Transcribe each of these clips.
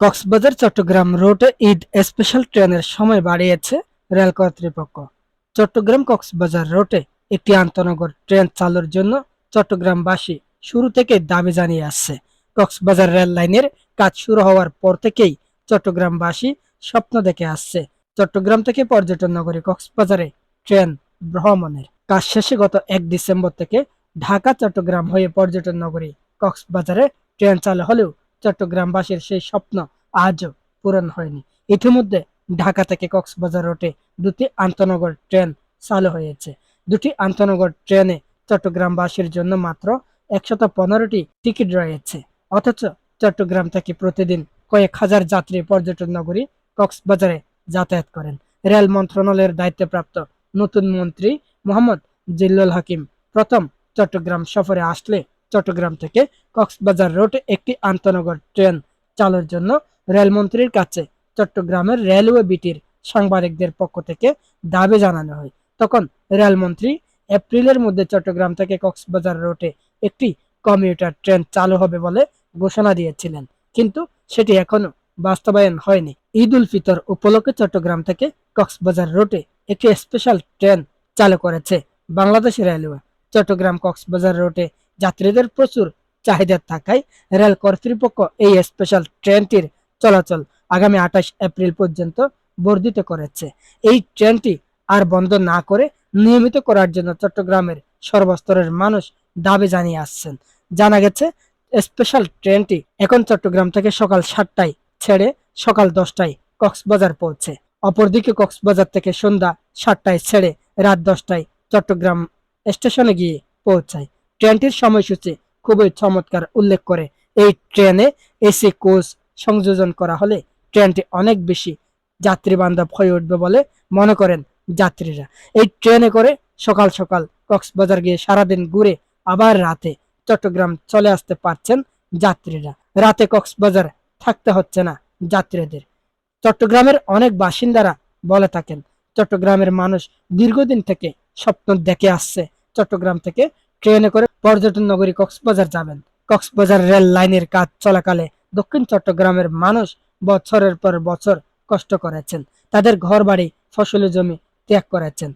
কক্সবাজার, চট্টগ্রাম রোডে ঈদ স্পেশাল ট্রেনের সময় বাড়িয়েছে রেল কর্তৃপক্ষ। চট্টগ্রাম কক্সবাজার রোডে একটি আন্তনগর ট্রেন চালুর জন্য চট্টগ্রামবাসী শুরু থেকে দাবি জানিয়ে আসছে। কক্সবাজার রেল লাইনের কাজ শুরু হওয়ার পর থেকেই চট্টগ্রামবাসী স্বপ্ন দেখে আসছে চট্টগ্রাম থেকে পর্যটন নগরী কক্সবাজারে ট্রেন ভ্রমণের। কাজ শেষে গত এক ডিসেম্বর থেকে ঢাকা চট্টগ্রাম হয়ে পর্যটন নগরী কক্সবাজারে ট্রেন চালু হলেও চট্টগ্রামবাসীর সেই স্বপ্ন আজও পূরণ হয়নি। ইতিমধ্যে ঢাকা থেকে কক্সবাজার রুটে দুটি আন্তনগর ট্রেন চালু হয়েছে। দুটি আন্তনগর ট্রেনে চট্টগ্রামবাসীর জন্য মাত্র একশত পনেরোটি টিকিট রয়েছে। অথচ চট্টগ্রাম থেকে প্রতিদিন কয়েক হাজার যাত্রী পর্যটন নগরী কক্সবাজারে যাতায়াত করেন। রেল মন্ত্রণালয়ের দায়িত্বপ্রাপ্ত নতুন মন্ত্রী মোহাম্মদ জিল্লুল হাকিম প্রথম চট্টগ্রাম সফরে আসলে চট্টগ্রাম থেকে কক্সবাজার রুটে একটি আন্তনগর ট্রেন চালুর জন্য রেলমন্ত্রীর কাছে চট্টগ্রামের রেলওয়ে বিটির সাংবাদিকদের পক্ষ থেকে দাবি জানানো হয়। তখন রেলমন্ত্রী এপ্রিলের মধ্যে চট্টগ্রাম থেকে কক্সবাজার রুটে একটি কমিউটার ট্রেন চালু হবে বলে ঘোষণা দিয়েছিলেন। কিন্তু সেটি এখনও বাস্তবায়ন হয়নি। ঈদ উল ফিতর উপলক্ষে চট্টগ্রাম থেকে কক্সবাজার রুটে একটি স্পেশাল ট্রেন চালু করেছে বাংলাদেশ রেলওয়ে। চট্টগ্রাম কক্সবাজার রুটে যাত্রীদের প্রচুর চাহিদা থাকায় রেল কর্তৃপক্ষ এই স্পেশাল ট্রেনটির চলাচল আগামী আঠাশ এপ্রিল পর্যন্ত বর্ধিত করেছে। এই ট্রেনটি আর বন্ধ না করে নিয়মিত করার জন্য চট্টগ্রামের সর্বস্তরের মানুষ দাবি জানিয়ে আসছেন। জানা গেছে স্পেশাল ট্রেনটি এখন চট্টগ্রাম থেকে সকাল সাতটায় ছেড়ে সকাল দশটায় কক্সবাজার পৌঁছে। অপরদিকে কক্সবাজার থেকে সন্ধ্যা সাতটায় ছেড়ে রাত দশটায় চট্টগ্রাম স্টেশনে গিয়ে পৌঁছায়। ট্রেনটির সময়সূচি খুবই চমৎকার উল্লেখ করে। এই ট্রেনে এসি, কোচ সংযোজন করা হলে ট্রেনটি অনেক বেশি যাত্রী বান্ধব হয়ে উঠবে বলে মনে করেন যাত্রীরা। এই ট্রেনে করে সকাল সকাল কক্সবাজার গিয়ে সারাদিন ঘুরে আবার রাতে চট্টগ্রাম চলে আসতে পারছেন যাত্রীরা। রাতে কক্সবাজার থাকতে হচ্ছে না যাত্রীদের। চট্টগ্রামের অনেক বাসিন্দারা বলে থাকেন, চট্টগ্রামের মানুষ দীর্ঘদিন থেকে স্বপ্ন দেখে আসছে। চট্টগ্রাম থেকে ট্রেনে করে পর্যটন নগরী কক্সবাজার যাবেন। কক্সবাজার রেল লাইনের কাজ চলাকালে দক্ষিণ চট্টগ্রামের মানুষ বছরের পর বছর কষ্ট করেছেন। তাদের ঘর বাড়ি ফসলি জমি ত্যাগ করেছেন।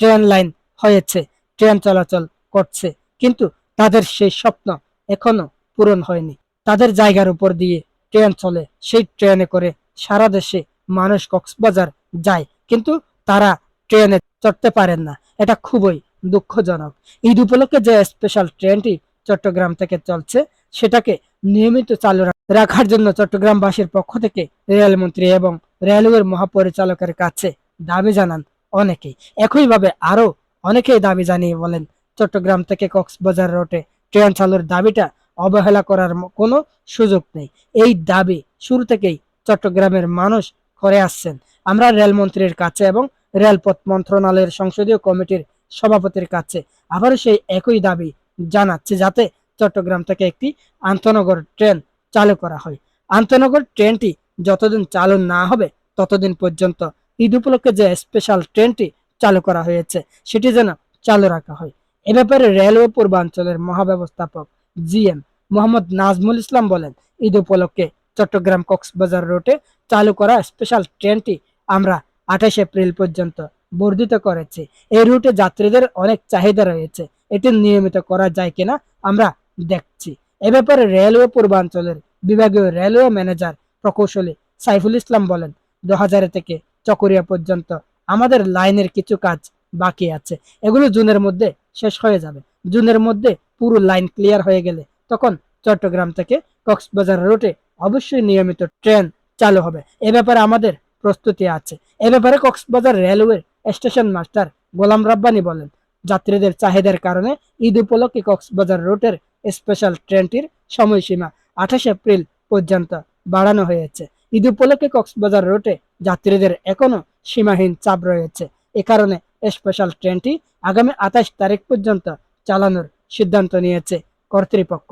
ট্রেন লাইন হয়েছে, ট্রেন চলাচল করছে, কিন্তু তাদের সেই স্বপ্ন এখনও পূরণ হয়নি। তাদের জায়গার উপর দিয়ে ট্রেন চলে, সেই ট্রেনে করে সারা দেশে মানুষ কক্সবাজার যায়, কিন্তু তারা ট্রেনে চড়তে পারেন না। এটা খুবই দুঃখজনক। ঈদ উপলক্ষে যে স্পেশাল ট্রেনটি চট্টগ্রাম থেকে চলছে, সেটাকে নিয়মিত চালু রাখার জন্য চট্টগ্রামবাসীর পক্ষ থেকে রেলমন্ত্রী এবং রেলওয়ের মহাপরিচালকের কাছে দাবি জানান অনেকেই। একইভাবে আরও অনেকেই দাবি জানিয়ে বলেন, চট্টগ্রাম থেকে কক্সবাজার রোডে ট্রেন চালুর দাবিটা অবহেলা করার কোনো সুযোগ নেই। এই দাবি শুরু থেকেই চট্টগ্রামের মানুষ করে আসছেন। আমরা রেলমন্ত্রীর কাছে এবং রেলপথ মন্ত্রণালয়ের সংসদীয় কমিটির সভাপতির কাছে। আবারও সেই একই দাবি জানাচ্ছে যাতে চট্টগ্রাম থেকে একটি আন্তনগর ট্রেন চালু করা হয়। আন্তনগর ট্রেনটি যতদিন চালু না হবে, ততদিন পর্যন্ত ঈদ উপলক্ষে যে স্পেশাল ট্রেনটি চালু করা হয়েছে, সেটি যেন চালু রাখা হয়। এ ব্যাপারে রেলওয়ে পূর্বাঞ্চলের মহাব্যবস্থাপক জিএম মোহাম্মদ নাজমুল ইসলাম বলেন, ঈদ উপলক্ষে চট্টগ্রাম কক্সবাজার রোডে চালু করা স্পেশাল ট্রেনটি আমরা আঠাশ এপ্রিল পর্যন্ত বর্ধিত করেছে। এই রুটে যাত্রীদের অনেক চাহিদা রয়েছে। এটি নিয়মিত করা যায় কিনা আমরা দেখছি। এ ব্যাপারে রেলওয়ে পূর্বাঞ্চলের বিভাগীয় রেলওয়ে ম্যানেজার প্রকৌশলী সাইফুল ইসলাম বলেন দু থেকে চকরিয়া পর্যন্ত আমাদের লাইনের কিছু কাজ বাকি আছে। এগুলো জুনের মধ্যে শেষ হয়ে যাবে। জুনের মধ্যে পুরো লাইন ক্লিয়ার হয়ে গেলে তখন চট্টগ্রাম থেকে কক্সবাজার রুটে অবশ্যই নিয়মিত ট্রেন চালু হবে। এ ব্যাপারে আমাদের প্রস্তুতি আছে। এ ব্যাপারে Cox's Bazar railway station master Golam Rabbani বলেন, যাত্রীদের চাহিদার কারণে ঈদ উপলক্ষে কক্সবাজার রুটের স্পেশাল ট্রেনটির সময়সীমা আঠাশ এপ্রিল পর্যন্ত বাড়ানো হয়েছে। ঈদ উপলক্ষে কক্সবাজার রুটে যাত্রীদের এখনও সীমাহীন চাপ রয়েছে। এ কারণে স্পেশাল ট্রেনটি আগামী আঠাশ তারিখ পর্যন্ত চালানোর সিদ্ধান্ত নিয়েছে কর্তৃপক্ষ।